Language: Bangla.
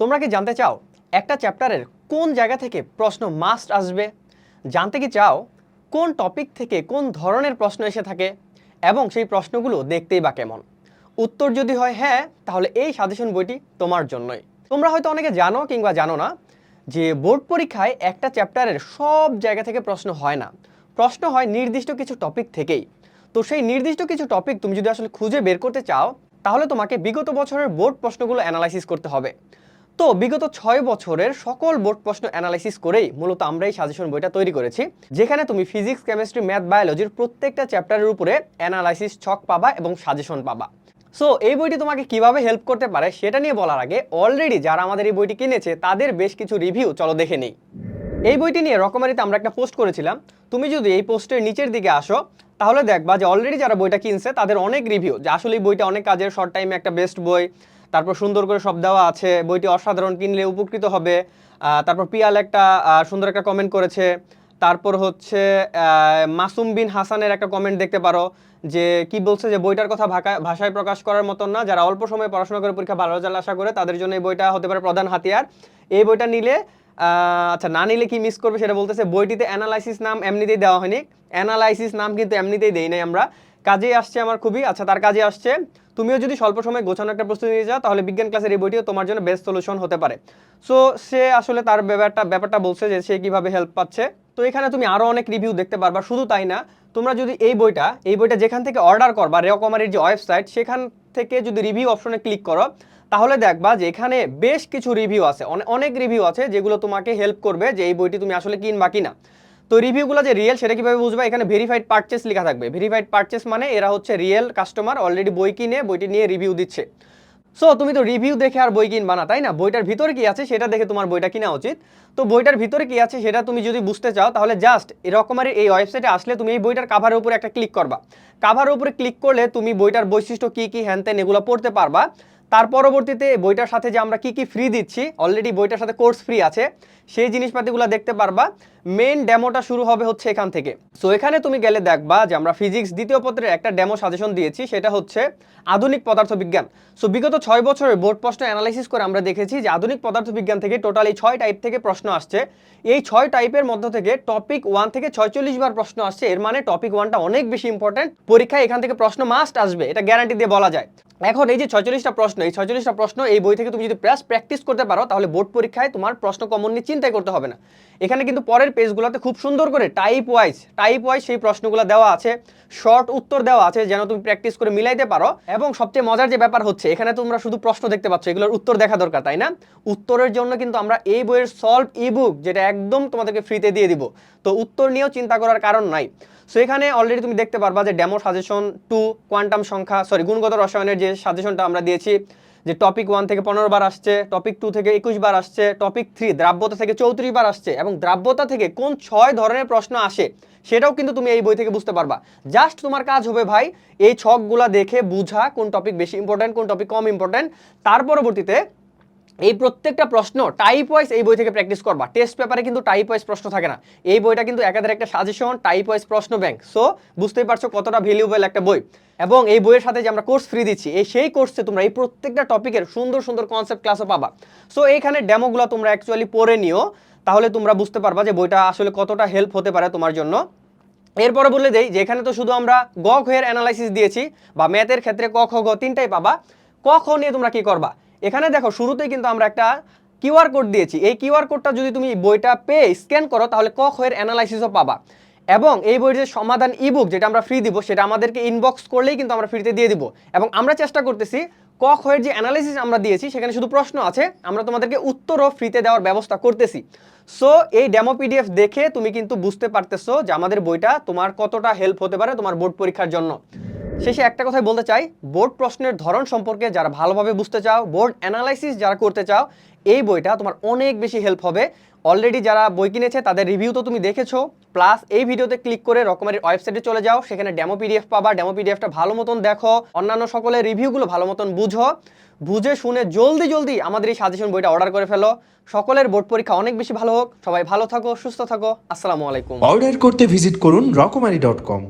তোমরা কি জানতে চাও একটা চ্যাপ্টারের কোন জায়গা থেকে প্রশ্ন মাস্ট আসবে? জানতে কি চাও কোন টপিক থেকে কোন ধরনের প্রশ্ন এসে থাকে? এবং সেই প্রশ্নগুলো দেখতেই বা কেমন? উত্তর যদি হয় হ্যাঁ তাহলে এই সাজেশন বইটি তোমার জন্যই। তোমরা হয়তো অনেকে জানো কিংবা জানো না যে বোর্ড পরীক্ষায় একটা চ্যাপ্টারের সব জায়গা থেকে প্রশ্ন হয় না। প্রশ্ন হয় নির্দিষ্ট কিছু টপিক থেকেই। তো সেই নির্দিষ্ট কিছু টপিক তুমি যদি আসলে খুঁজে বের করতে চাও, তাহলে তোমাকে বিগত বছরের বোর্ড প্রশ্নগুলো অ্যানালাইসিস করতে হবে। তো বিগত ছয় বছরের সকল বোর্ড প্রশ্ন অ্যানালাইসিস করেই মূলত আমরা এই সাজেশন বইটা তৈরি করেছি, যেখানে তুমি ফিজিক্স কেমিস্ট্রি ম্যাথ বায়োলজির প্রত্যেকটা চ্যাপ্টারের উপরে অ্যানালাইসিস ছক পাবা এবং সাজেশন পাবা। সো এই বইটি তোমাকে কীভাবে হেল্প করতে পারে সেটা নিয়ে বলার আগে অলরেডি যারা আমাদের এই বইটি কিনেছে, তাদের বেশ কিছু রিভিউ চলো দেখে নেই। এই বইটি নিয়ে রকমারিতে আমরা একটা পোস্ট করেছিলাম। তুমি যদি এই পোস্টের নিচের দিকে আসো, তাহলে দেখবা যে অলরেডি যারা বইটা কিনছে, তাদের অনেক রিভিউ যে আসলে এই বইটা অনেক কাজের শর্ট টাইমে একটা বেস্ট বই তারপর সুন্দর করে সব দেওয়া আছে, বইটি অসাধারণ, কিনলে উপকৃত হবে। তারপর পিয়াল একটা সুন্দর একটা কমেন্ট করেছে। তারপর হচ্ছে মাসুম বিন হাসানের একটা কমেন্ট দেখতে পারো, যে কি বলছে যে বইটার কথা ভাষায় প্রকাশ করার মতন না, যারা অল্প সময়ে পড়াশোনা করে পরীক্ষা ভালো রেজাল্ট আশা করে, তাদের জন্য এই বইটা হতে পারে প্রধান হাতিয়ার। এই বইটা নিলে আচ্ছা না নিলে কি মিস করবে সেটা বলতেছে, বইটিতে অ্যানালাইসিস নাম এমনিতেই দেওয়া হয়নি। অ্যানালাইসিস নাম কিন্তু এমনিতেই দেই নাই আমরা। কাজে আসছে আমার খুবই আচ্ছা তার কাজে আসছে। তুমিও যদি স্বল্প সময় গোছানো একটা প্রস্তুতি নিয়ে যাও তাহলে বিজ্ঞান ক্লাসের এই বইটিও তোমার জন্য বেস্ট সলিউশন হতে পারে। সো সে আসলে তার ব্যাপারটা ব্যাপারটা বলছে যে সে কীভাবে হেল্প পাচ্ছে। তো এখানে তুমি আরও অনেক রিভিউ দেখতে পারবা, শুধু তাই না, তোমরা যদি এই বইটা এই বইটা যেখান থেকে অর্ডার করবা রেওকমারির যে ওয়েবসাইট সেখান থেকে যদি রিভিউ অপশনে ক্লিক করো, তাহলে দেখবা যে এখানে বেশ কিছু রিভিউ আছে অনেক রিভিউ আছে যেগুলো তোমাকে হেল্প করবে যে এই বইটি তুমি আসলে কিনবা কিনা। তো রিভিউগুলো যে রিয়েল সেটা কীভাবে বুঝবা? এখানে ভেরিফাইড পারচেস লেখা থাকবে। ভেরিফাইড পারচেস মানে এরা হচ্ছে রিয়েল কাস্টমার অলরেডি বই কিনে, বইটি নিয়ে রিভিউ দিচ্ছে। সো তুমি তো রিভিউ দেখে আর বই কিনবা না, তাই না? বইটার ভিতরে কি আছে সেটা দেখে তোমার বইটা কিনা উচিত। তো বইটার ভিতরে কি আছে সেটা তুমি যদি বুঝতে চাও, তাহলে জাস্ট এরকমের এই ওয়েবসাইটে আসলে তুমি এই বইটার কাভারের উপরে একটা ক্লিক করবা। কাভারের উপরে ক্লিক করলে তুমি বইটার বৈশিষ্ট্য কি কি হ্যান এগুলো পড়তে পারবা। তার পরবর্তীতে বইটার সাথে যে আমরা কি কি ফ্রি দিচ্ছি অলরেডি বইটার সাথে কোর্স ফ্রি আছে, সেই জিনিসপাতিগুলো দেখতে পারবা। মেন ডেমোটা শুরু হবে হচ্ছে এখান থেকে। সো এখানে তুমি গেলে দেখবা যে আমরা ফিজিক্স দ্বিতীয় পত্রের একটা ডেমো সাজেশন দিয়েছি, সেটা হচ্ছে আধুনিক পদার্থবিজ্ঞান। সো বিগত ছয় বছরের বোর্ড প্রশ্ন অ্যানালাইসিস করে আমরা দেখেছি যে আধুনিক পদার্থবিজ্ঞান থেকে টোটাল এই ছয় টাইপ থেকে প্রশ্ন আসছে। এই ছয় টাইপের মধ্য থেকে টপিক ওয়ান থেকে ছয়চল্লিশ বার প্রশ্ন আসছে। এর মানে টপিক ওয়ানটা অনেক বেশি ইম্পর্টেন্ট পরীক্ষায় এখান থেকে প্রশ্ন মাস্ট আসবে, এটা গ্যারান্টি দিয়ে বলা যায়। এখন এই যে ছয়চল্লিশটা প্রশ্ন, এই ছয়চল্লিশটা প্রশ্ন এই বই থেকে তুমি যদি প্রাস প্র্যাকটিস করতে পারো, তাহলে বোর্ড পরীক্ষায় তোমার প্রশ্ন কমন নিয়ে চিন্তাই করতে হবে না। এখানে কিন্তু পরের পেজগুলোতে খুব সুন্দর করে টাইপ ওয়াইজ টাইপ ওয়াইজ সেই প্রশ্নগুলো দেওয়া আছে শর্ট উত্তর দেওয়া আছে, যেন তুমি প্র্যাকটিস করে মিলাইতে পারো। এবং সবচেয়ে মজার যে ব্যাপার হচ্ছে, এখানে তোমরা শুধু প্রশ্ন দেখতে পাচ্ছ, এগুলোর উত্তর দেখা দরকার, তাই না? উত্তরের জন্য কিন্তু আমরা এই বইয়ের সলভ ইবুক যেটা একদম তোমাদেরকে ফ্রিতে দিয়ে দিব। তো উত্তর নিয়েও চিন্তা করার কারণ নাই। সো এখানে অলরেডি তুমি দেখতে পারবা যে ডেমো সাজেশন টু কোয়ান্টাম সংখ্যা সরি গুণগত রসায়নের যে সাজেশনটা আমরা দিয়েছি যে টপিক ওয়ান থেকে পনেরো বার আসছে টপিক টু থেকে একুশ বার আসছে টপিক থ্রি দ্রাব্যতা থেকে চৌত্রিশ বার আসছে এবং দ্রাব্যতা থেকে কোন ছয় ধরনের প্রশ্ন আসে সেটাও কিন্তু তুমি এই বই থেকে বুঝতে পারবা। জাস্ট তোমার কাজ হবে ভাই এই ছকগুলা দেখে বুঝা কোন টপিক বেশি ইম্পর্টেন্ট কোন টপিক কম ইম্পর্টেন্ট তার পরবর্তীতে এই প্রত্যেকটা প্রশ্ন টাইপ ওয়াইজ এই বই থেকে প্র্যাকটিস করবা। টেস্ট পেপারে কিন্তু টাইপ ওয়াইজ প্রশ্ন থাকে না। এই বইটা কিন্তু একাধারে একটা সাজেশন টাইপ ওয়াইজ প্রশ্ন ব্যাংক সো বুঝতেই পারছ কতটা ভ্যালুয়েবল একটা বই। এবং এই বইয়ের সাথে যে আমরা কোর্স ফ্রি দিচ্ছি, এই সেই কোর্সে তোমরা এই প্রত্যেকটা টপিকের সুন্দর সুন্দর কনসেপ্ট ক্লাসও পাবা। সো এইখানে ডেমোগুলো তোমরা অ্যাকচুয়ালি পড়ে নিও। তাহলে তোমরা বুঝতে পারবা যে বইটা আসলে কতটা হেল্প হতে পারে তোমার জন্য। এরপরে বলে দেই যে এখানে তো শুধু আমরা গ ঘের অ্যানালাইসিস দিয়েছি, বা ম্যাথের ক্ষেত্রে ক খ গ তিনটাই পাবা। ক খ নিয়ে তোমরা কি করবা? এখানে দেখো, শুরুতেই কিন্তু আমরা একটা কিউআর কোড দিয়েছি। এই কিউআর কোডটা যদি তুমি বইটা পেয়ে স্ক্যান করো, তাহলে ক খ এর অ্যানালাইসিসও পাবা। এবং এই বইয়ের যে সমাধান ইবুক যেটা আমরা ফ্রি দিব, সেটা আমাদেরকে ইনবক্স করলেই কিন্তু আমরা ফ্রিতে দিয়ে দিব। এবং আমরা চেষ্টা করতেছি, ক খ এর যে অ্যানালাইসিস আমরা দিয়েছি, সেখানে শুধু প্রশ্ন আছে, আমরা তোমাদেরকে উত্তরও ফ্রিতে দেওয়ার ব্যবস্থা করতেছি। সো এই ডেমো পিডিএফ দেখে তুমি কিন্তু বুঝতে পারতেছো যে আমাদের বইটা তোমার কতটা হেল্প হতে পারে তোমার বোর্ড পরীক্ষার জন্য। শেষে একটা কথাই বলতে চাই, বোর্ড প্রশ্নের ধরন সম্পর্কে যারা ভালোভাবে বুঝতে চাও, বোর্ড অ্যানালাইসিস যারা করতে চাও, এই বইটা তোমার অনেক বেশি হেল্প হবে। অলরেডি যারা বই কিনেছে, তাদের রিভিউ তো তুমি দেখেছ প্লাস এই ভিডিওতে ক্লিক করে রকমের ওয়েবসাইটে চলে যাও, সেখানে ডেমো পিডিএফ পাবা ডেমো পিডিএফটা ভালো মতন দেখো, অন্যান্য সকলের রিভিউগুলো ভালো মতন বুঝো, বুঝে শুনে জলদি জলদি আমাদের এই সাজেশন বইটা অর্ডার করে ফেলো। সকলের বোর্ড পরীক্ষা অনেক বেশি ভালো হোক, সবাই ভালো থাকো, সুস্থ থাকো, আসসালামু আলাইকুম। অর্ডার করতে ভিজিট করুন রকমারি ডট কম